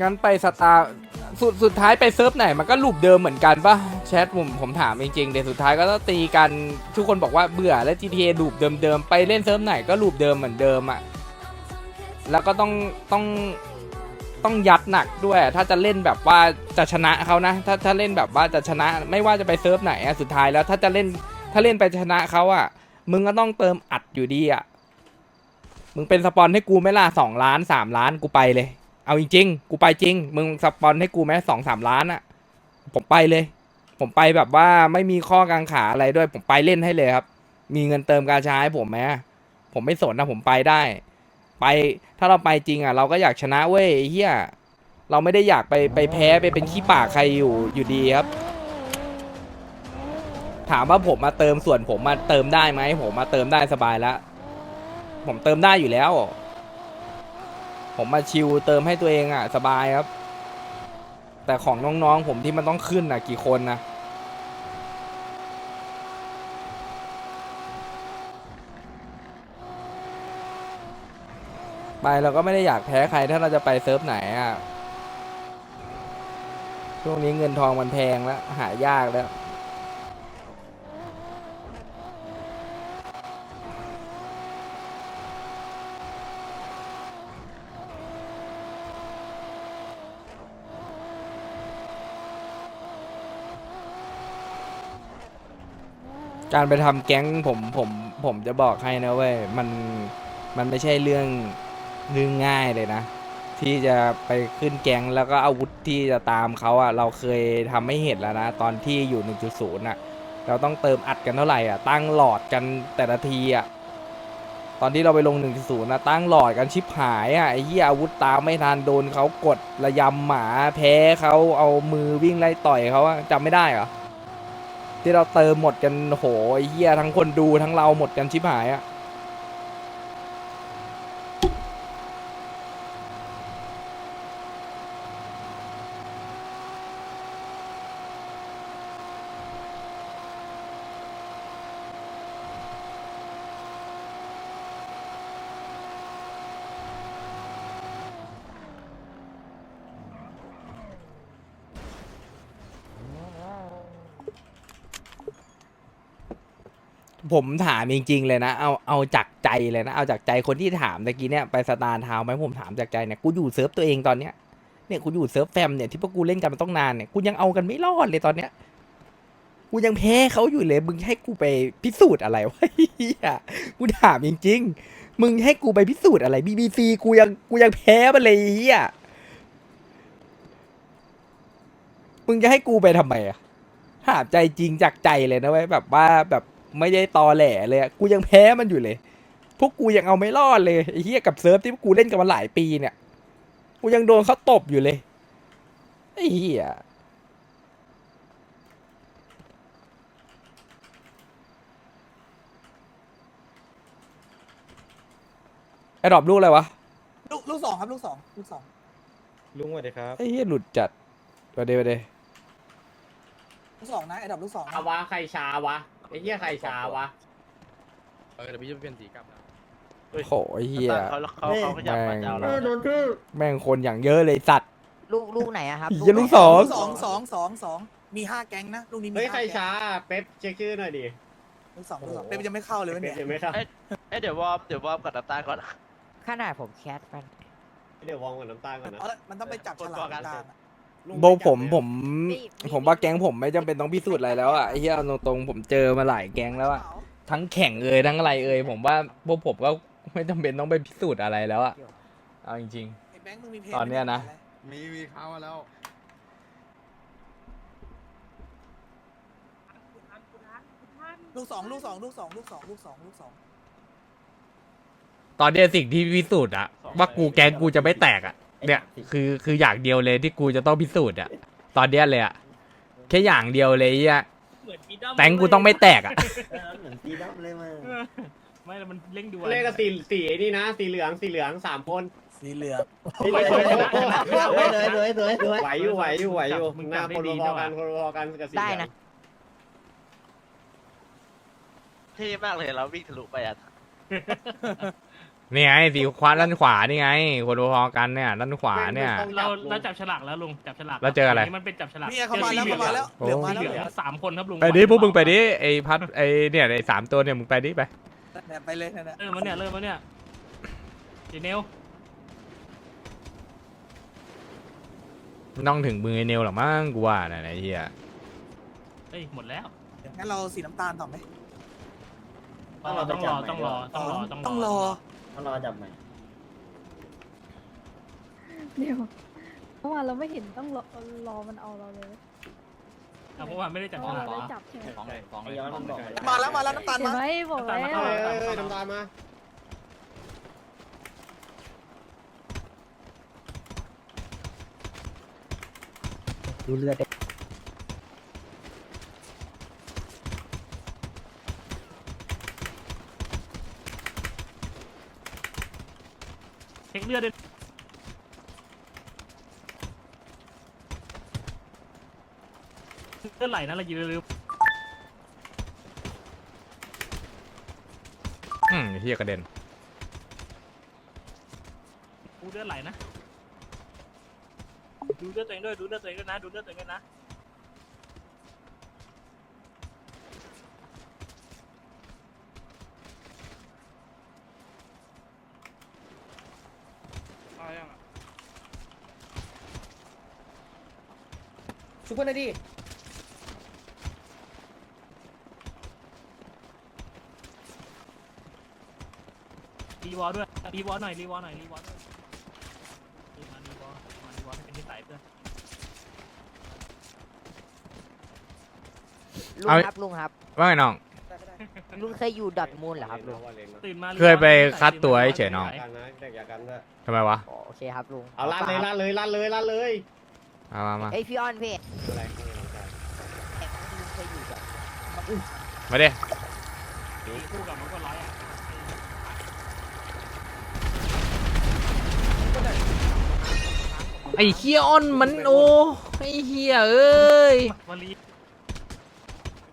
งั้นไปสตาร์สุดสุดท้ายไปเซิร์ฟไหนมันก็ลูปเดิมเหมือนกันปะแชทผมผมถามจริงๆเดี๋ยวสุดท้ายก็ต้องตีกันทุกคนบอกว่าเบื่อแล้ว GTA ลูปเดิมๆไปเล่นเซิร์ฟไหนก็ลูปเดิมเหมือนเดิมอะแล้วก็ต้องต้องต้องยัดหนักด้วย ถ้าจะเล่นแบบว่าจะชนะเขานะ ถ้าถ้าเล่นแบบว่าจะชนะ ไม่ว่าจะไปเซิร์ฟไหนอะสุดท้ายแล้วถ้าจะเล่นถ้าเล่นไปชนะเขาอะมึงก็ต้องเติมอัดอยู่ดีอะมึงเป็นสปอนให้กูไม่ล่ะสองล้านสามล้านกูไปเลย เอาจริง ๆ กูไปจริง มึงสปอนให้กูไหมสองสามล้านอะผมไปเลย ผมไปแบบว่าไม่มีข้อกังขาอะไรด้วย ผมไปเล่นให้เลยครับ มีเงินเติมกาชาให้ผมไหมผมไม่สนนะผมไปได้ ไปถ้าเราไปจริงอะ เราก็อยากชนะเว้ยเฮียเราไม่ได้อยากไปไปแพ้ไปเป็นขี้ปากใครอยู่อยู่ดีครับ ถามว่าผมมาเติมส่วนผมมาเติมได้ไหมผมมาเติมได้สบายแล้วผมเติมได้อยู่แล้ว ผมมาชิวเติมให้ตัวเองอะ สบายครับ แต่ของน้องๆผมที่มันต้องขึ้นอะ กี่คนนะไปเราก็ไม่ได้อยากแพ้ใครถ้าเราจะไปเซิร์ฟไหนอะ ช่วงนี้เงินทองมันแพงแล้ว หายากแล้ว การไปทำแก๊งผมผมผมจะบอกให้นะเว้ยมันมันไม่ใช่เรื่องเรื่องง่ายเลยนะ ที่จะไปขึ้นแก๊งแล้วก็อาวุธที่จะตามเขาอะเราเคยทำให้เห็นแล้วนะ ตอนที่อยู่ 1.0อะเราต้องเติมอัดกันเท่าไหร่อะตั้งหลอดกันแต่ละทีอะตอนที่เราไปลง 1.0นะตั้งหลอดกันชิบหายอะไอ้เหี้ยอาวุธตามไม่ทันโดนเขากดระยำหมาแพ้เขาเอามือวิ่งไล่ต่อยเขาอะจำไม่ได้เหรอ ที่เราเติมหมดกันโหไอ้เหี้ยทั้งคนดูทั้งเราหมดกันชิบหายอะ ผมถามจริงๆเลยนะ เอาเอาจากใจเลยนะ เอาจากใจคนที่ถามตะกี้เนี่ยไปสตาร์ทาวไหมผมถามจากใจเนี่ยกูอยู่เซิร์ฟตัวเองตอนเนี้ยเนี่ยกูอยู่เซิร์ฟแฟมเนี่ยที่พวกกูเล่นกันมาต้องนานเนี่ยกูยังเอากันไม่รอดเลยตอนเนี้ยกูยังแพ้เขาอยู่เลย มึงให้กูไปพิสูจน์อะไรวะเฮียกูถามจริงๆ มึงให้กูไปพิสูจน์อะไร BBC กูยังกูยังแพ้มันเลยเฮียมึงจะให้กูไปทำไมอะถามใจจริงจากใจเลยนะเว้ยแบบว่าแบบ ไม่ได้ตอแหลเลยอะกูยังแพ้มันอยู่เลย พวกกูยังเอาไม่รอดเลยไอ้เฮียกับเซิร์ฟที่พวกกูเล่นกันมาหลายปีเนี่ย กูยังโดนเขาตบอยู่เลยไอ้เฮียไอ้ดอบลูกอะไรวะลูกลูกสองครับลูกสองลูกสองลุงสวัสดีครับไอ้เฮียหลุดจัดไปเดไปเดลูกสองนะไอ้ดับลูกสองนะ อาวะใครช้าวะ ไอ้เหี้ยใครช้าวะ เออเดี๋ยวพี่จะเปลี่ยนสีกลับแล้วโหไอ้เฮียเขาเขาเขาขยับมาจะเอาเราแม่งคนอย่างเยอะเลยสัตว์ลูกลูกไหนอะครับเหี้ยลูกสองลูกสองสองสองสองมีห้าแก๊งนะลูกนี้มีเฮ้ยห้าใครแก๊งช้าเป๊ปเช็คชื่อหน่อยดิลูกสองลูกสองเป็นยังไม่เข้าเลยเป๊วะปเนี่ยยังไม่เข้าเอ้ยเดี๋ยววอร์มเดี๋ยววอร์มกับน้ำตาลก่อน ขนาดผมแคสมันเดี๋ยววองกับน้ำตาลก่อนนะ เอาละมันต้องไปจับฉลากกลางอะลุง โบผมไจัผบเลยมผมว่าแก๊งผมไม่จำเป็นต้องพิสูจน์อะไรแล้วอะไอ้เหี้ยเอาตรงๆผมเจอมาหลายแก๊งแล้วอะทั้งแข่งเอ่ยทั้งอะไรเอ่ยผมว่าพวกผมก็ไม่จำเป็นต้องไปพิสูจน์อะไรแล้วอะเอาจริง ไอ้แบงค์มึงมีเพลงตอนเนี้ยนะ มีมีเข้ามาแล้ว ลูกสองลูกสองลูกสองลูกสองลูกสองลูกสองๆตอนเนี้ยสิ่งที่พิสูจน์อะว่ากูแก๊งกูจะไม่แตกอะ เนี่ยคือคืออย่างเดียวเลยที่กูจะต้องพิสูจน์อะตอนเนี้ยเลยอะแค่อย่างเดียวเลยอะแตงกูต้องไม่แตกอะเหมือนตีดับเลยมาไม่แล้วมันเร่งด่วนเลขกับสีสีไอ้นี่นะ สีเหลืองสีเหลืองสามคนสีเหลืองสวยสวยสวยสวยสวยไหวอยู่ไหวอยู่ไหวอยู่หน้าคนพอๆกันคนพอๆกันกับสีเหได้ลืองนะเท่มากเลยเราวิ่งทะลุไปอะ นี่ไงสีขวาด้านขวานี่ไงคนพอๆกันเนี่ยด้านขวาเนี่ย เราเราจับฉลากแล้วลุงจับฉลากแล้วเจออะไร นนี้มันเป็นจับฉลากนี่ไงเขามาแล้วเขามาแล้วเหลืองมาสีแล้วเหลืองสามคนครับลุงไปดิพวกมึงไปดิไอพัดไอเนี่ยไอสามตัวเนี่ยมึงไปดิไปเนี่ยไปเลยนั่นน่ะเริ่มมาเนี่ยเริ่มมาเนี่ยดีเนลน้องถึงมือไอเนลหรอมั้งกูว่าน่ะไอ้เหี้ยเอ้ยหมดแล้วงั้นเราสีน้ำตาลต่อไหมต้องรอต้องรอต้องรอต้องรอต้องรอ ต้องรอจับใหม่เดี๋ยวเมื่อวานเราไม่เห็นต้องรอรอมันเอาเราเลยเอาเพราะว่าไม่ได้จับเพฉราะลากเราเหรได้อจับใช่ไหมไอ้ย้อนมันบอกมาแล้วมาแล้วน้ำตาลเห็นมา ไหมบอกแล้วน้ำตาลมาเอ้ยเอ้ยน้ำตาลมา ดูเลือดได้ เช็คเลือดด้วยเลือดไหลนะเราอย่าลืมอืมไอ้เหี้ยกระเด็นดูเลือดไหลนะ ดูเลือดตัวเองด้วย ดูเลือดตัวเองด้วยนะ ดูเลือดตัวเองด้วยนะ ชุบเพื่อนหน่อยดิรีวอลด้วยรีวอลหน่อยรีวอลหน่อยรีวอลด้วยรีมารีวอลมารีวอลให้เป็นนิสัยเพื่อนลุงเอา ครับลุงครับว่าไงน้องลุงเคยอยู่ดอทมูลเหรอครับลุงตื่นมาเคยไปคัดตัวเฉยๆน้องกันนะเด็กอย่ากันด้วยทำไมวะ อ๋อโอเคครับลุงเอาลั่นเลยลั่นเลยลั่นเลยลั่นเลย มามามาเอ้ยพี่อ้อนพี่อะไรข้างในน้องชายลุงเคยอยู่ดอทมาดิคู่กับมันก็ร้อยอะไอ้เฮียอ้อนมันโอ้ไอ้เฮียเอ้ย วันนี้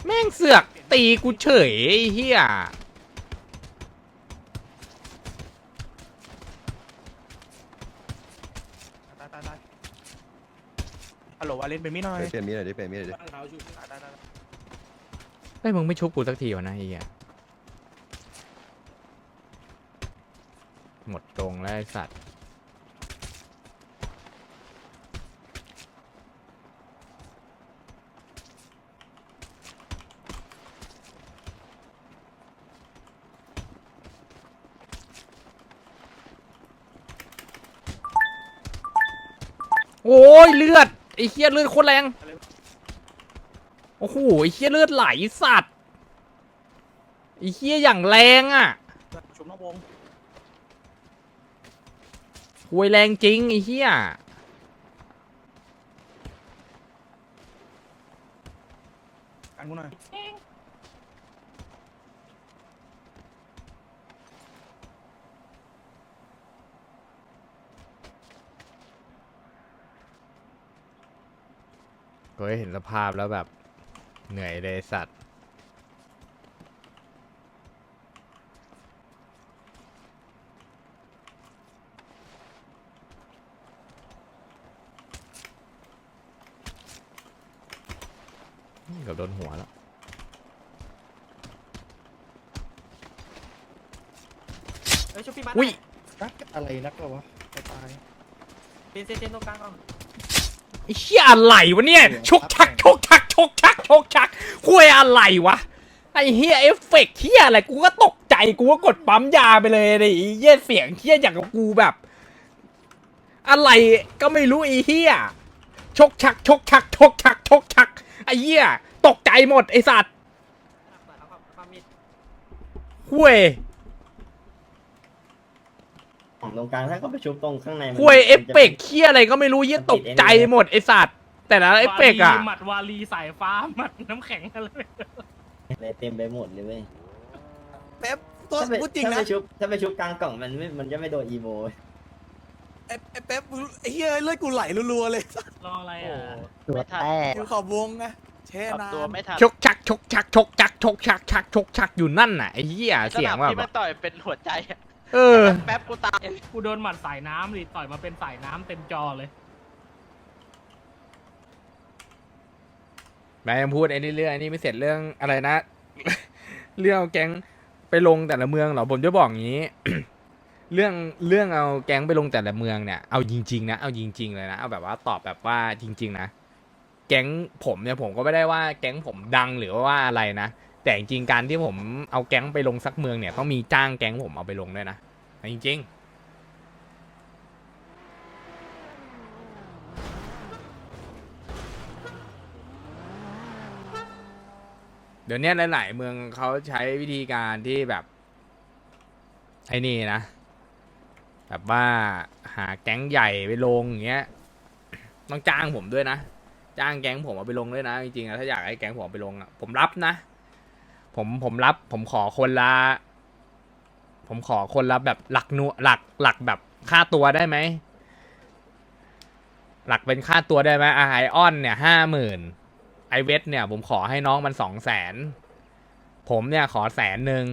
แม่งเสือกตีกูเฉยไอ้เฮีย ตายตายตาย ฮัลโหลวาเลนเป็นมิหน่อยเปลี่ยนมีดหน่อยดิเปลี่ยนมีดหน่อยดิเฮ้ยมึงไม่ชุบกูสักทีวะนะไอ้เฮียหมดตรงแล้วไอ้สัตว์ โอ้ยเลือด ไอ้เฮียเลือดโคตรแรง โอ้โหไอ้เฮียเลือดไหลสัตว์ไอ้เฮียอย่างแรงอะชุบนอกวงหวยแรงจริงไอ้เฮียกันกูหน่อย ก็เห็นสภาพแล้วแบบ เหนื่อยเลยสัตว์ เกือบโดนหัวแล้วเฮ้ยชุบพี่มันอุ้ยอะไรนักเหรอวะตายเซนเซนเซนตรงกลางก่อน ไอ้เหี้ยอะไรวะเนี่ยชกชักชกชักชกชักชกชักคุยอะไรวะไอ้เหี้ยเอฟเฟกต์เหี้ยอะไรกูก็ตกใจกูก็กดปั๊มยาไปเลยไอ้เหี้ยเสียงเหี้ยอย่างกับกูแบบ อะไรก็ไม่รู้ไอ้เหี้ยชกชักชกชักชกชักชกชักไอ้เหี้ยตกใจหมดไอ้สัตว์คุย ของตรงกลางถ้าเขาไปชุบตรงข้างในมันคุยเอฟเฟกต์เหี้ยอะไรก็ไม่รู้เหี้ยตกใจหมดไอ้สัตว์แต่ละเอฟเฟกต์อะวาลีหมัดวาลีสายฟ้าหมัดน้ำแข็งอะไรเลยเต็มไปหมดเลยเว้ยเป๊ปตัวถ้าไปพูดจริงถ้านะไปชุบถ้าไปชุบกลางกล่องมันไม่มันจะไม่โดนอีโมไอ้ไอ้เป๊ปไอ้เหี้ยเลือดกูไหลรัวๆเลยรออะไรอะตัวไม่ทันแตกอยู่ขอบวงไงแช่ปรับนานตัวไม่ทันชกชักชกชักชกชักชกชักชักชกชักอยู่นั่นน่ะไอ้เหี้ยสเสียงนามแบบที่มันต่อยเป็นหัวใจอะ เออ แป๊บกูตายกูโดนหมัดสายน้ำดิต่อยมาเป็นสายน้ำเต็มจอเลยแม่ยังพูดไอ้นี่เรื่องไอ้นี่ไม่เสร็จเรื่องอะไรนะ เรื่องเอาแก๊งไปลงแต่ละเมืองเหรอผมจะบอกอย่างนี้ เรื่องเรื่องเอาแก๊งไปลงแต่ละเมืองเนี่ยเอาจริงๆนะเอาจริง ๆ เลยนะเอาแบบว่าตอบแบบว่าจริง ๆ นะแก๊งผมเนี่ยผมก็ไม่ได้ว่าแก๊งผมดังหรือว่าอะไรนะ แต่จริงๆการที่ผมเอาแก๊งไปลงสักเมืองเนี่ยต้องมีจ้างแก๊งผมเอาไปลงด้วยนะจริงๆ เดี๋ยวนี้หลายๆเมืองเขาใช้วิธีการที่แบบ ไอ้นี่นะ แบบว่าหาแก๊งใหญ่ไปลงอย่างเงี้ยต้องจ้างผมด้วยนะ จ้างแก๊งผมเอาไปลงด้วยนะ จริงๆอะถ้าอยากให้แก๊งผมเอาไปลงอะผมรับนะ ผมผมรับผมขอคนละ ผมขอคนละแบบหลักหนัวหลักหลักแบบค่าตัวได้ไหม หลักเป็นค่าตัวได้ไหมไอออนเนี่ยห้าหมื่นไอเวทเนี่ย ผมขอให้น้องมันสองแสนผมเนี่ยขอแสนหนึ่ง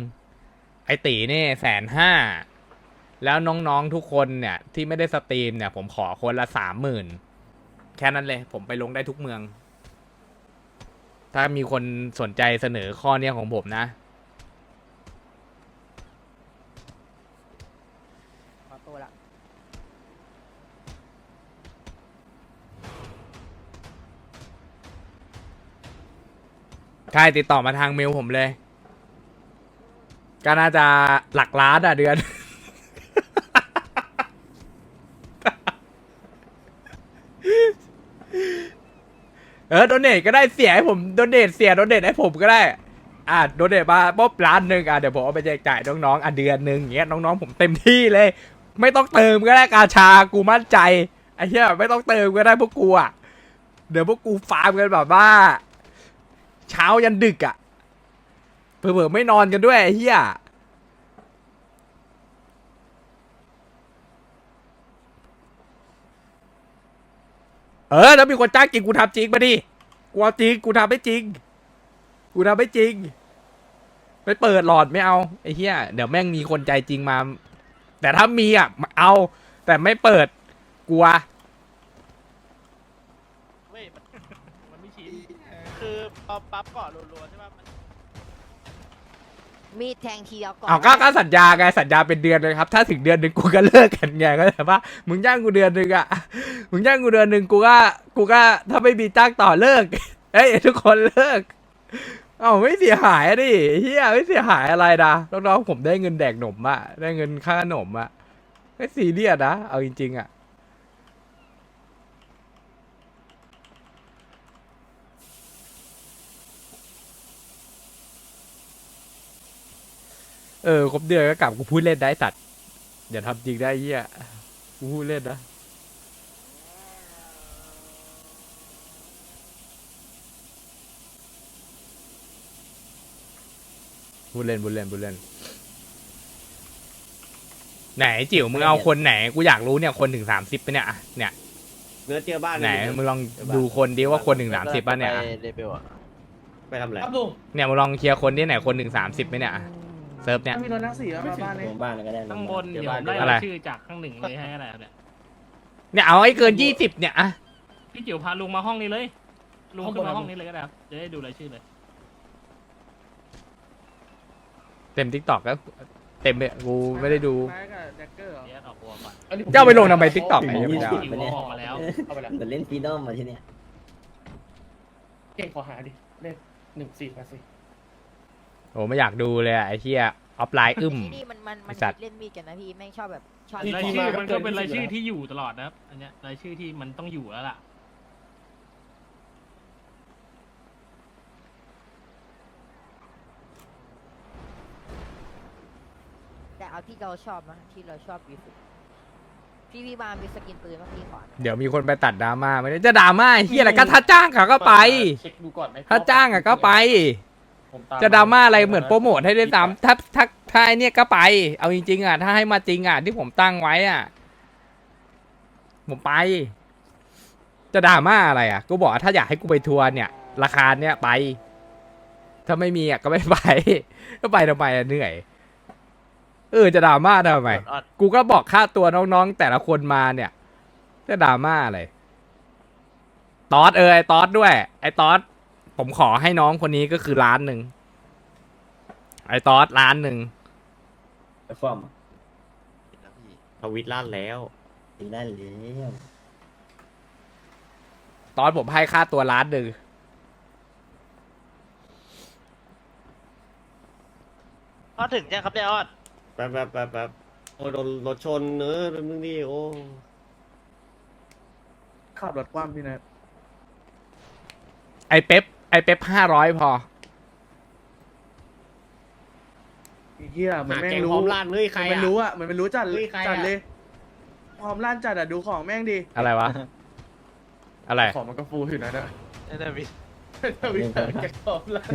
ไอตีนี่แสนห้าแล้วน้องๆทุกคนเนี่ยที่ไม่ได้สตรีมเนี่ย ผมขอคนละสามหมื่นแค่นั้นเลย ผมไปลงได้ทุกเมือง ถ้ามีคนสนใจเสนอข้อเนี้ยของผมนะ ขอตัวละใครติดต่อมาทางเมลผมเลย ก็น่าจะหลักล้านอะเดือน ออโดเนทก็ได้เสียให้ผมโดเนทเสียโดเนทให้ผมก็ได้ อะโดเนทมาป๊อบล้านหนึ่งอะเดี๋ยวผมเอาไปแจกจ่ายน้องๆอะเดือนหนึ่งอย่างเงี้ยน้องๆผมเต็มที่เลย ไม่ต้องเติมก็ได้กาชากูมั่นใจไอ้เหี้ยไม่ต้องเติมก็ได้พวกกูอะเดี๋ยวพวกกูฟาร์มกันแบบว่า เช้ายันดึกอะเผื่อๆไม่นอนกันด้วยไอ้เฮีย เออแล้วมีคนจ้างจริงกูทำจริงมาดิกูเอาจริงกูทำไม่จริง กูทำไม่จริง ไปเปิดหลอดไม่เอาไอ้เหี้ยเดี๋ยวแม่งมีคนใจจริงมา แต่ถ้ามีอะเอา แต่ไม่เปิดกลัว เว้ยมันมันไม่ชินคือพอปั๊บก่อนรัวๆใช่ป่ะมัน มีดแทงทีเดียวก่อนเอาก็ก็สัญญาไงสัญญาเป็นเดือนเลยครับ ถ้าถึงเดือนหนึ่งกูก็เลิกกันไงก็แต่ว่ามึงจ้างกูเดือนหนึ่งอะมึงจ้างกูเดือนหนึ่งกูก็กูก็ถ้าไม่มีจ้างต่อเลิกเอ้ยทุกคนเลิกเอาไม่เสียหายดิเฮียไม่เสียหายอะไรนะน้องๆผมได้เงินแดกหนมอะได้เงินค่าขนมอะไม่ซีเรียสนะเอาจริงๆอะ เออครบเดือนก็กลับกูพูดเล่นได้สัตว์อย่าทำจริงได้เฮียกูพูดเล่นนะพูดเล่นพูดเล่นพูดเล่น ไหนจิ๋วมึงเอาคนไหนกูอยากรู้เนี่ยคนถึงสามสิบปะเนี่ยอะเนี่ยเนื้อเจอบ้านไหนมึงลองดูคนดิว่าคนถึงสามสิบปะเนี่ยอะไปเลเบลอะไปทำอะไรครับลุงเนี่ยมึงลองเคลียร์คนที่ไหนคนถึงสามสิบไหมเนี่ยอะ เซิร์ฟเนี่ยมีรถนั่งสี่แล้วมาบ้านเลยลงบ้านก็ได้ข้างบนเดี๋ยวผมได้อะไรรายชื่อจากข้างหนึ่งเลยให้อะไรครับเนี่ยเนี่ยเอาไอ้เกินยี่สิบเนี่ยอะพี่จิ๋วพาลุงมาห้องนี้เลย ลุงขึ้นมาห้องนี้เลยก็ได้ครับจะได้ดูรายชื่อเลยเต็มทิกตอกก็เต็มเลยกูไม่ได้ดูไม้กับแจ็คเกอร์เหรอเดี๋ยวออกตัวก่อนเจ้าไปลงทำไม TikTok ไอ้ยี่เหี้ยสิบจิ๋วไปเนี่ยออกมาแล้วเอาไปแล้วเหมือนเล่นฟรีดอมมาที่เนี่ยเก่งขอหาดิเลขหนึ่งสี่แปดสี่ โอ้ไม่อยากดูเลยอะไอ้เหี้ยออฟไลน์อึมที่นี่มันมันมันไอ้สัตว์ เล่นมีดกันนะพี่แม่งชอบแบบชอบรายชื่อมันก็เป็นรายชื่อที่อยู่ตลอดนะครับ อันเนี้ยรายชื่อที่มันต้องอยู่แล้วล่ะ แต่เอาที่เราชอบนะที่เราชอบที่สุดพี่พี่บามีสกินปืนมาพี่ขอนะเดี๋ยวมีคนไปตัดดราม่าไม่ได้จะดราม่าไอ้เหี้ยอะไรก็ถ้าจ้างเขาก็ไป เช็คดูก่อนไหมถ้าจ้างอะก็ไป ผมตามจะดราม่าอะไรเหมือนโปรโมทให้ด้วยซ้ำถ้าถ้าถ้าไอเนี้ยก็ไป เอาจริงๆอะถ้าให้มาจริงอะที่ผมตั้งไว้อะ ผมไป จะดราม่าอะไรอะกูบอกว่าถ้าอยากให้กูไปทัวร์เนี่ย ราคาเนี้ยไป ถ้าไม่มีอะก็ไม่ไป ก็ไปทำไมอะเหนื่อยเเออจะดราม่าทำไมออดกูก็บอกค่าตัวน้องๆ แต่ละคนมาเนี่ยจะดราม่าอะไรตอสเออไอตอสด้วย ไอตอส ผมขอให้น้องคนนี้ก็คือล้านหนึ่งไอตอสล้านหนึ่งไปฟอร์มทวิตลั่นแล้วตีได้แล้วตอสผมให้ค่าตัวล้านหนึ่งออดถึงยังครับเนี่ยออดแป๊บแป๊บแป๊บแป๊บโอ้ยโดนรถชนเนอะเป็นมึงดิโอ้ขับรถคว่ำพี่นะไอเป๊ปไอเป๊ปห้าร้อยพอเฮียเหมือนหาแม่แกงงรู้พร้อมลั่นเฮ้ยใครมันอะรู้อะเหมือนมันรู้จัดเฮ้ยใครอะ จัดเลยพร้อมลั่นจัดอะดูของแม่งดิอะไรวะ อะไร ของมันก็ฟูอยู่นะเนี่ยเดวิดวิเตอร์แกพร้อมลั่น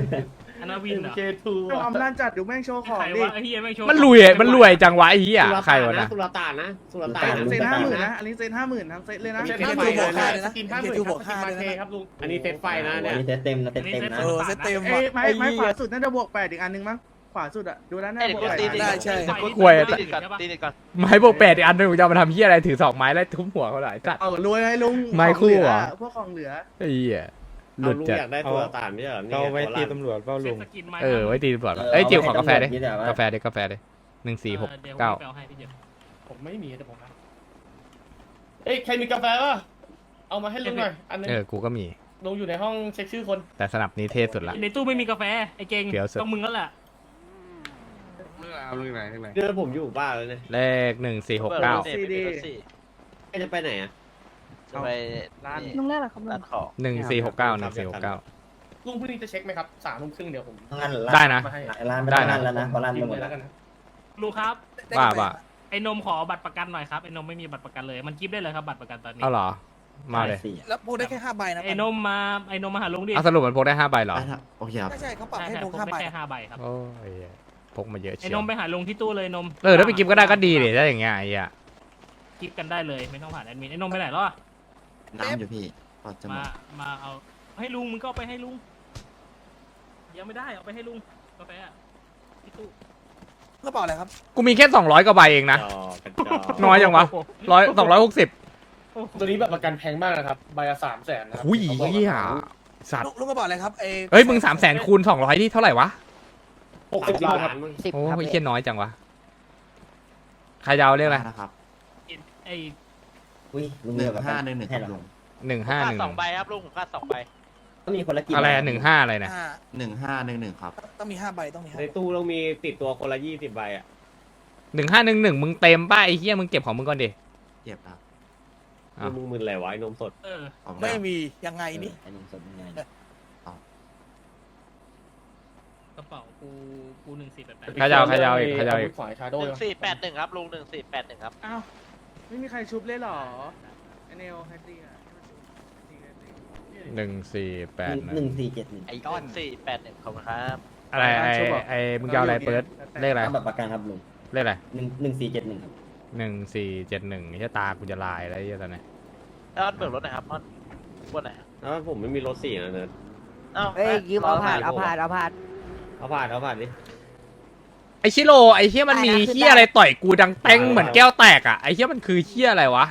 อันนาวินเหรอ K2 พร้อมลั่นจัดดูแม่งโชว์ของใครดิวะไอ้เฮียแม่งโชว์มันรวยอะมันรวยจังวะไอ้เหี้ยสุลใครต่านวะนะนะ สุลต่านนะสุลต่านสุลต่านนะเซนห้าหมื่นนะนะอันนี้เซนห้าหมื่นทั้งเซตเลยนะ เซตเซตห้าหห้ามื่หมื่นนห้าเลยนะกินห้าหมื่นครับกินมาเทครับลุงอันนี้เซตไฟนะเนี่ยอันนี้เซตเต็มนะเซตเต็มนะเออเซตเต็มไม้ไม้ขวาสุดน่าจะบวกแปดอีกอันนึงมั้ง ขวาสุดอะดูด้านหน้าเอ้ยบวกเดี๋ยวแปดกูตีได้ใช่กล้วย ตีนิดก่อนตีนิดก่อนไม้โบวกแปดอีกอันหนึงผมจะเอามาทำเหี้ยอะไรถือสองไม้แล้วทุบหัวเขาหน่อยจัดเอารวยไงลุงไม้คู่เหรอ พวกของเหลือไอ้เหี้ย หเอาลุดลุงจัดอยากได้สุลต่านไม่ใช่เหรอนี่เราไว้ตีโคราชตำรวจเปล่าเซ็ลุตงสกินไม้เออไว้ตีตำรวจเออเอ้ยจิ๋วขอเอากาแฟไว้ดิให้ตำรวจยึดอะวะกาแฟดิกาแฟดิหนึ่งสี่หกออดี๋ยวเก้าผมไปอให้พี่เจ็บผมไม่มีแต่ผมนะเอ้ยใครมีกาแฟป่ะ เอามาให้ลุงหน่อย อันนึงเออกูก็มี ลุงอยู่ในห้องเช็คชื่อคน แต่สนับนี้เท่สุดละ ในตู้ไม่มีกาแฟไอ้เก่งเดี๋ยวสุดต้องมึงแล้วแหละเอาลุงไหนลุงไหนเดือนผมอยู่บ้านแล้วเนี่ยเลขหนึ่งสี่หกเก้า ซีดีใครจะไปไหนอะ จะไปร้านลุงแรกเหรอครับลุร้านงของหนึ่งสี่หกเก้าหนึ่งสี่หกเก้า ลุงพรุ่งนี้จะเช็คไหมครับสามทุ่มครึ่งเดี๋ยวผมงั้นได้นะ มาให้ร้านไม่ได้ได้นะร้านแล้วนะเพราะร้านพิไปมหมพ์ดเลยแล้แล้ววกันนะลุงครับ ว่าว่าไอ้นมขอบัตรประกันหน่อยครับไอ้นมไม่มีบัตรประกันเลย มันกิฟได้เลยครับบัตรประกันตอนนี้เอาเหรอ มาเลยสี่แล้วพูดได้แค่ห้าใบนะไอ้นมมาไอ้นมมาหาลุงดิเอาสรุปมันพกได้ห้าใบเหรอโอเคครับ ไม่ใช่เขาปรับใช่ให้ใช่ลงผมห้าได้ใบแค่ห้าใบครับโอ้ยพกมาเยอะไอ้เชียนวมไปหาลุงที่ตู้เลยนมเออถ้าไปกิฟก็ได้ก็ดีดิถ้าอย่างเงี้ยไอ้เหี้ยกิฟกันได้เลยไม่ต้องผ่านแอดมินไอ้นมไปไหนแล้วอะ น้ำอยู่พี่ปอดจะหมมา ดมาเอา ให้ลุงมึงก็เอาไปให้ลุง ยังไม่ได้เอาไปให้ลุงกาแฟอะที่ตู้กระเป๋าอะไรครับ กูมีแค่สองร้อยกว่าใบเองนะจอกระจอกน้อยจังวะร้อยสองร้อยหกสิบตัวนี้แบบประกันแพงมากนะครับ ใบละสามแสนนะครัหุยเขาบอกเหี้ยสัตว์ลุงลุงกระเป๋าอะไรครับเฮ้ยมึงสามแสนคูณสองร้อยที่เท่าไหร่วะ หกสิบบาทครับ สิบโอ้ครับยเคียน้อยจังวะ ใครจะเอาเรียกอะไรนะครับ ไอ้ อุ้ยลุงหเลืนึ่อกงแบบห้าหนึ่งหนึ่งคให้รับเหรลุองหนึ่งห้าค่าหนึ่งสองใบครับลุงผมค่าสองใบต้องมีคนละกี่อะไรใบหนึ่งห้าอะไรเนี่ยห้าหนึ่งห้าหนึ่งหนึ่งครับ ต้องมีห้าใบต้องมีห้าในตู้ต้องมีติดตัวคนละยี่สิบใบอะหนึ่งห้าหนึ่งหนึ่งมึงเต็มป้าไอ้เหี้ยมึงเก็บของมึงก่อนดิ เจ็บครับอ้าวมึงมึนอะไรวะไอ้นมสด เออขอบคุณไม่ครับมียังไงนี่ไอ้นุ่มสดยังไงกระเป๋ากูกูหนึ่งสี่แปดแปดใครจะเอาใครจะเอาอีกใครจะเอาอีกขวายชาโดหว์นึ่งสี่แปดหนึ่งครับลุงหนึ่งสี่แปดหนึ่งครับอ้าว ไม่มีใครชุบเลยเหรอไอเนลไฮตี้อะหนึ่งสี่แปดหนึ่งสี่เจ็ดหนึ่งไอ้ก้อนสี่แปดหนึ่งขอบคุณครับ อะไรไอ้ไอ้มึงจะเอาอะไรเปิดเลขอะไรเอาแบบประกันครับลุงเลขอะไรหนึ่งหนึ่งสี่เจ็ดหนึ่งครับหนึ่งสี่เจ็ดหนึ่งเหี้ยตากูจะลายแล้วไอ้เหี้ยตอนนี้แล้วเบิกรถหนะครับมอนวันไหนแล้วผมไม่มีรถสี่นะเนิร์ดเอ้าเอ้ยยืมเอาผ่านเอาผ่านเอาผ่านเอาผ่านเอาผ่านดิ ไอชิโร่ไอเหี้ยมันมีได้นะขึ้นเหี้ยอะไรได้ต่อยกูดังเต้งเหมือนแก้วแตกอะไอเหี้ยมันคือเหี้ยอะไรวะ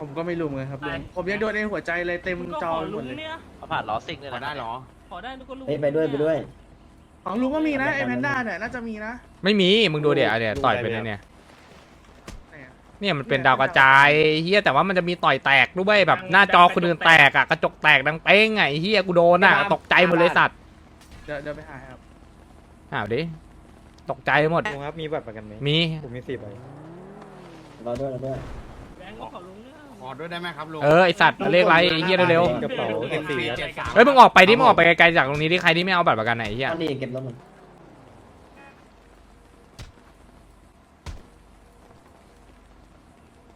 ผมก็ไม่รู้เหมือนกันครับลุงผมยังโดนในหัวใจเลยเต็มมึงก็จอขอหมลุดงเลยเนี่ยเอาผ่านล้อซิ่งเลยนะได้เหรอขอได้นึกว่าลุงเฮ้ยไปด้วยไปด้วยของลุงก็มีนะไอแพนด้าเนี่ยน่าจะมีนะ ไม่มีมึงดูเดี๋ยวเนี่ยต่อยเป็นไอ้เนี่ยไหนอะเนี่ยมันเป็นดาวกระจายเฮียแต่ว่ามันจะมีต่อยแตกด้วยแบบหน้าจอคนอื่นแตกอะกระจกแตกดังเป้งไงเฮียกูโดนอะตกใจหมดเลยสัตว์เดี๋ยวเดี๋ยวไปหาครับอ้าวดิ ตกใจหมด ลุงครับมีบัตรประกันไหมมี ผมมีสี่ใบรอด้วยรอด้วยแบงค์ก็ขอลุงเนี่ยขอด้วยได้ไหมครับลุงเออไอสัตว์เลขไรไอ้เฮียเร็วกระเป๋าเก็บสี่ๆเฮ้ยมึงออกไปดิมึงออกไปไกลๆจากตรงนี้ดิใครที่ไม่เอาบัตรประกันไหนเฮียตอนนี้เก็บรถมัน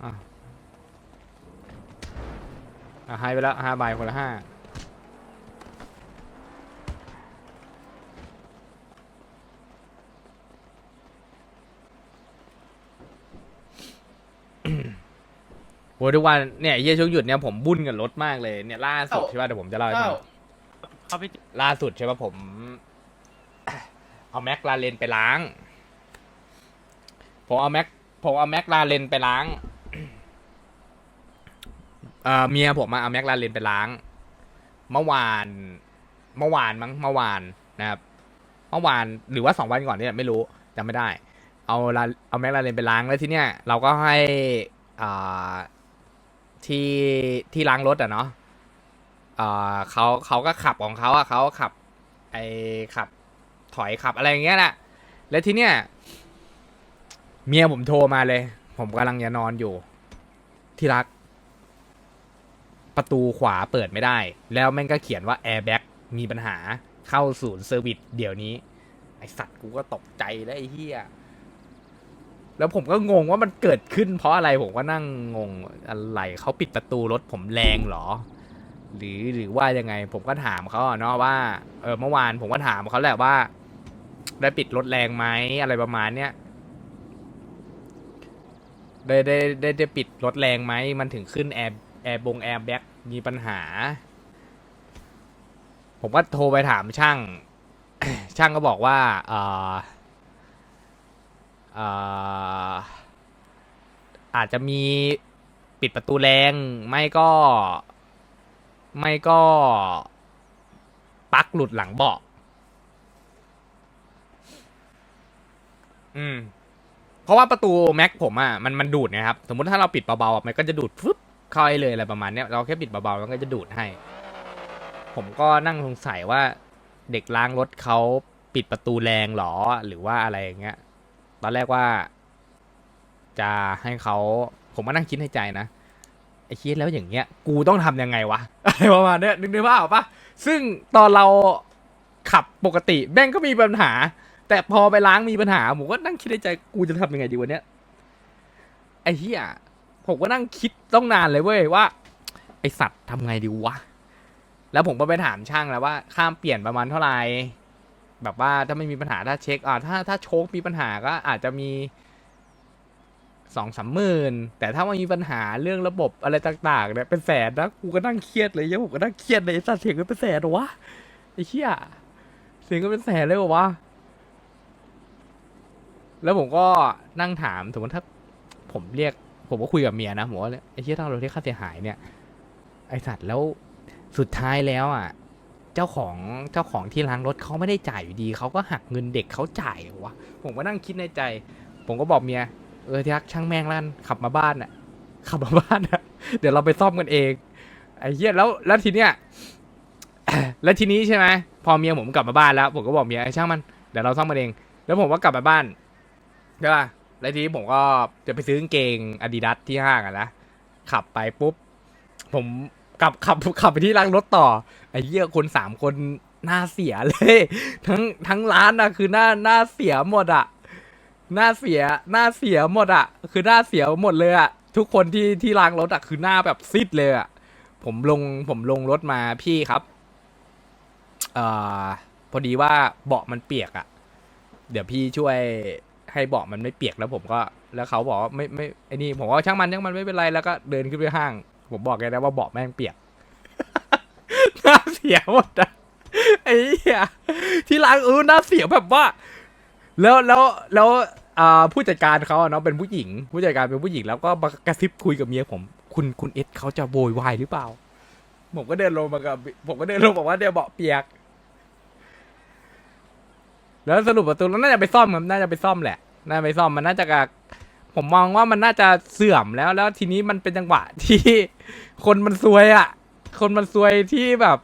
อะอะให้ไปแล้วห้าใบคนละห้า โหทุกวันเนี่ยไอ้เฮียช่วงหยุดเนี่ยผมบุ่นกับรถมากเลยเนี่ยล่าสุดใช่ป่ะเดี๋ยวผมจะเล่าให้ฟังเขาไปล่าสุดใช่ป่ะผม เอาแม็กลาเรนไปล้าง ผมเอาแม็กผมเอาแม็กลาเลนไปล้างเอ่อเมียผมอะเอาแม็กลาเลนไปล้าง เมื่อวานเมื่อวานมั้งเมื่อวานนะครับ เมื่อวานหรือว่าสองวันก่อนเนี่ยไม่รู้จำไม่ได้ เอาลาเอาแม็กลาเลนไปล้างแล้วทีเนี้ยเราก็ให้อ่าที่ที่ล้างรถอะเนาะอ่าเขาเขาก็ขับของเขาอะเขาขับ ไอขับ ถอยขับอะไรอย่างเงี้ยแหละแล้วทีเนี้ยเมียผมโทรมาเลย ผมกำลังจะนอนอยู่ ที่รัก ประตูขวาเปิดไม่ได้ แล้วแม่งก็เขียนว่าแอร์แบ็กมีปัญหาเข้าศูนย์เซอร์วิสเดี๋ยวนี้ ไอสัตว์กูก็ตกใจแล้วไอ้เหี้ย แล้วผมก็งงว่ามันเกิดขึ้น เพราะอะไรผมก็นั่งงงอะไรเขาปิดประตูรถผมแรงเหรอ หรือหรือว่ายังไง ผมก็ถามเขาเนาะว่าเออเมื่อวานผมก็ถามเขาแหละว่า ได้ปิดรถแรงไหมอะไรประมาณเนี้ยได้ได้ได้ได้ปิดรถแรงไหมมันถึงขึ้นแอร์แอร์บงแอร์แบ็กมีปัญหา ผมก็โทรไปถามช่าง ช่างก็บอกว่าเออ อ่ออาจจะมีปิดประตูแรงไม่ก็ ไม่ก็ปลักหลุดหลังเบาะอืม เพราะว่าประตูแม็กผมอะมันมันดูดนะครับ สมมติถ้าเราปิดเบาๆอะมันก็จะดูดฟึบเข้าให้เลยอะไรประมาณเนี้ยเราแค่ปิดเบาๆมันก็จะดูดให้ ผมก็นั่งสงสัยว่า เด็กล้างรถเขาปิดประตูแรงหรอหรือว่าอะไรอย่างเงี้ย ตอนแรกว่า จะให้เขาผมมานั่งคิดในใจนะไอ้เคียแล้วอย่างเงี้ย กูต้องทำยังไงวะอะไรประมาณเนี้ยนึกนึกภาพออปะซึ่งตอนเราขับปกติแม่งก็มีปัญหา แต่พอไปล้างมีปัญหาผมก็นั่งคิดในใจกูจะทำยังไงดีวันเนี้ยไอ้เหียผมก็นั่งคิดต้องนานเลยเว้ยว่า ไอสัตว์ทำไงดีวะแล้วผมก็ไปถามช่างแล้วว่า ข้ามเปลี่ยนประมาณเท่าไหร่ แบบว่าถ้าไม่มีปัญหาถ้าเช็คอ่าถ้าถ้าโชคมีปัญหาก็อาจจะมีสองสามหมื่นแต่ถ้ามันมีปัญหาเรื่องระบบอะไรต่างๆเนี่ยเป็นแสนนะกูก็นั่งเครียดเลยเหี้ยผมก็นั่งเครียดเลยไอ้สัตว์เสียงก็เป็นแสนเหรอวะไอ้เหี้ยเสียงก็เป็นแสนเลยเหรอวะแล้วผมก็นั่งถามสมมติถ้าผมเรียก ผมก็คุยกับเมียนะผมว่าไอ้เหี้ยถ้าเราเรียกค่าเสียหายเนี่ยไอสัตว์แล้วสุดท้ายแล้วอะ จ้าของเจ้าของที่ล้างรถเขาไม่ได้จ่ายอยู่ดีเขาก็หักเงินเด็กเขาจ่ายวะผมก็นั่งคิดในใจ ผมก็บอกเมียเออที่รักช่างแม่งลั่นขับมาบ้านอะ ขับมาบ้านอะ เดี๋ยวเราไปซ่อมกันเองไอ้เหี้ยแล้วแล้วทีเนี้ยแล้วทีนี้ใช่ไหมพอเมียผมกลับมาบ้านแล้วผมก็บอกเมียไอ้ช่างมันเดี๋ยวเราซ่อมกันเอง แล้วผมก็กลับมาบ้านใช่ป่ะแล้วทีนี้ผมก็จะไปซื้อกางเกงอาดิดาสที่ห้างอะนะขับไปปุ๊บผม ขับขับขับไปที่ร้านรถต่อไอ้เหี้ยคนสามคนหน้าเสียเลย ทั้งทั้งร้านอะคือหน้าหน้าเสียหมดอะหน้าเสียหน้าเสียหมดอะคือหน้าเสียหมดเลยอะทุกคนที่ที่ล้างรถอะคือหน้าแบบซีดเลยอะผมลงผมลงรถมาพี่ครับเอ่อพอดีว่าเบาะมันเปียกอะเดี๋ยวพี่ช่วยให้เบาะมันไม่เปียกแล้วผมก็ แล้วเขาบอกว่าไม่ไม่ไอ้นี่ผมว่าช่างมันช่างมันไม่เป็นไรแล้วก็เดินขึ้นไปห้าง ผมบอกแกนะว่าเบาะแม่งเปียกหน้าเสียหมดอะไอ้เหี้ยที่ล้างเออหน้าเสียแบบว่า แล้วแล้วแล้วอ่าผู้จัดการเขาอะเนาะเป็นผู้หญิง ผู้จัดการเป็นผู้หญิงแล้วก็มากระซิบคุยกับเมียผม คุณคุณเอสเขาจะโวยวายหรือเปล่า ผมก็เดินลงมากับ ผมก็เดินลงบอกว่าเดี๋ยวเบาะเปียก แล้วสรุปประตูแล้วน่าจะไปซ่อมครับน่าจะไปซ่อมแหละ น่าจะไปซ่อมมันน่าจะกะ ผมมองว่ามันน่าจะเสื่อมแล้วแล้วทีนี้มันเป็นจังหวะที่คนมันซวยอะ คนมันซวยที่แบบ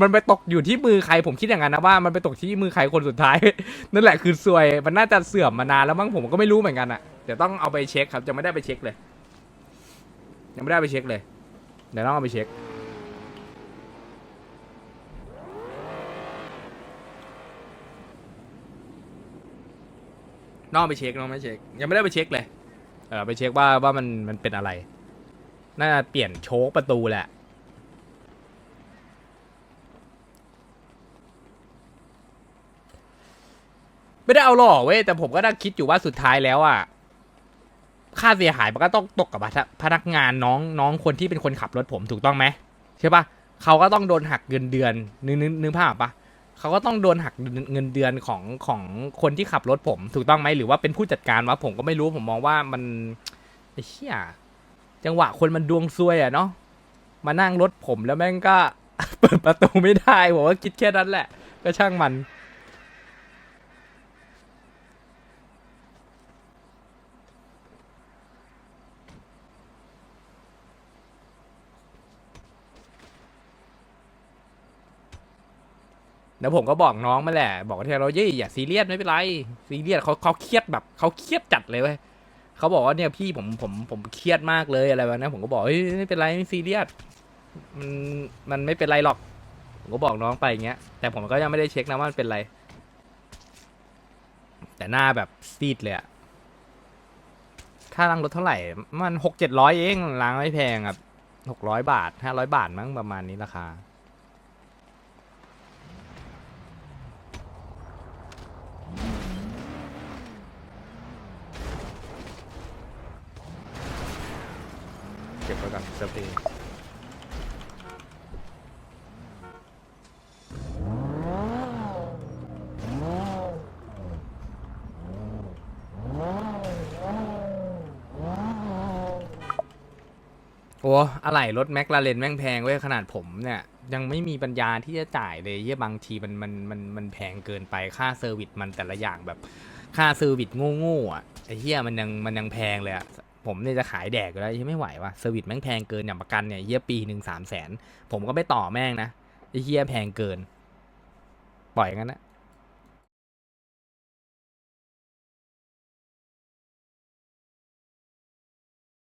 มันไปตกอยู่ที่มือใครผมคิดอย่างนั้นนะว่ามันไปตกที่มือใครคนสุดท้าย นั่นแหละคือซวยมันน่าจะเสื่อมมานานแล้วมั้งผมก็ไม่รู้เหมือนกันอะเดี๋ยวต้องเอาไปเช็คครับจะไม่ได้ไปเช็คเลย ยังไม่ได้ไปเช็คเลยเดี๋ยวต้องเอาไปเช็คน้องไปเช็คน้องไม่เช็คยังไม่ได้ไปเช็คเลย เออไปเช็คว่าว่ามันมันเป็นอะไร น่าจะเปลี่ยนโชคประตูแหละ ไม่ได้เอาหรอกเว้ยแต่ผมก็นั่งคิดอยู่ว่าสุดท้ายแล้วอะค่าเสียหายมันก็ต้องตกกับพนักงานน้องน้องคนที่เป็นคนขับรถผมถูกต้องไหมใช่ปะเขาก็ต้องโดนหักเงินเดือนนึกนึกนึกภาพปะ เขาก็ต้องโดนหักเงินเดือนของของคนที่ขับรถผม ถูกต้องไหมหรือว่าเป็นผู้จัดการวะผมก็ไม่รู้ผมมองว่ามันไอ้เชี่ยจังหวะคนมันดวงซวยอะเนาะมานั่งรถผมแล้วแม่งก็ เปิดประตูไม่ได้ผมว่าคิดแค่นั้นแหละ ก็ช่างมัน แล้วผมก็บอกน้องมาแหละ บอกว่าเทเราเย่อย่าซีเรียสไม่เป็นไรซีเรียสเขาเขาเครียดแบบเขาเครียดจัดเลยเว้ยเขาบอกว่าเนี่ยพี่ผมผมผมเครียดมากเลยอะไรแบบนั้นผมก็บอกเฮ้ยไม่เป็นไรไม่ซีเรียสมันมันไม่เป็นไรหรอก ผมก็บอกน้องไปอย่างเงี้ย แต่ผมก็ยังไม่ได้เช็คนะว่ามันเป็นไร แต่หน้าแบบซีดเลยอะค่าล้างรถเท่าไหร่ มันหกเจ็ดร้อยเองล้างไม่แพงครับหกร้อยบาทห้าร้อยบาทมั้งประมาณนี้ราคา ก็บไว้ก่อนเซฟเองโอ้อะไรรถแม็กลาเรนแม่งแพงเว้ยขนาดผมเนี่ยยังไม่มีปัญญาที่จะจ่ายเลยเยี่ยบางทีมันมันมันมันแพงเกินไปค่าเซอร์วิสมันแต่ละอย่างแบบค่าเซอร์วิสโง่ๆอะไอ้เหี้ยมันยังมันยังแพงเลยอะ ผมเนี่ยจะขายแดกอยู่แล้วยังไม่ไหวว่ะเซอร์วิสแม่งแพงเกินอย่างประกันเนี่ยเฮียปีหนึ่งสามแสนผมก็ไม่ต่อแม่งนะไอ้เฮียแพงเกิน ปล่อยงั้นนะ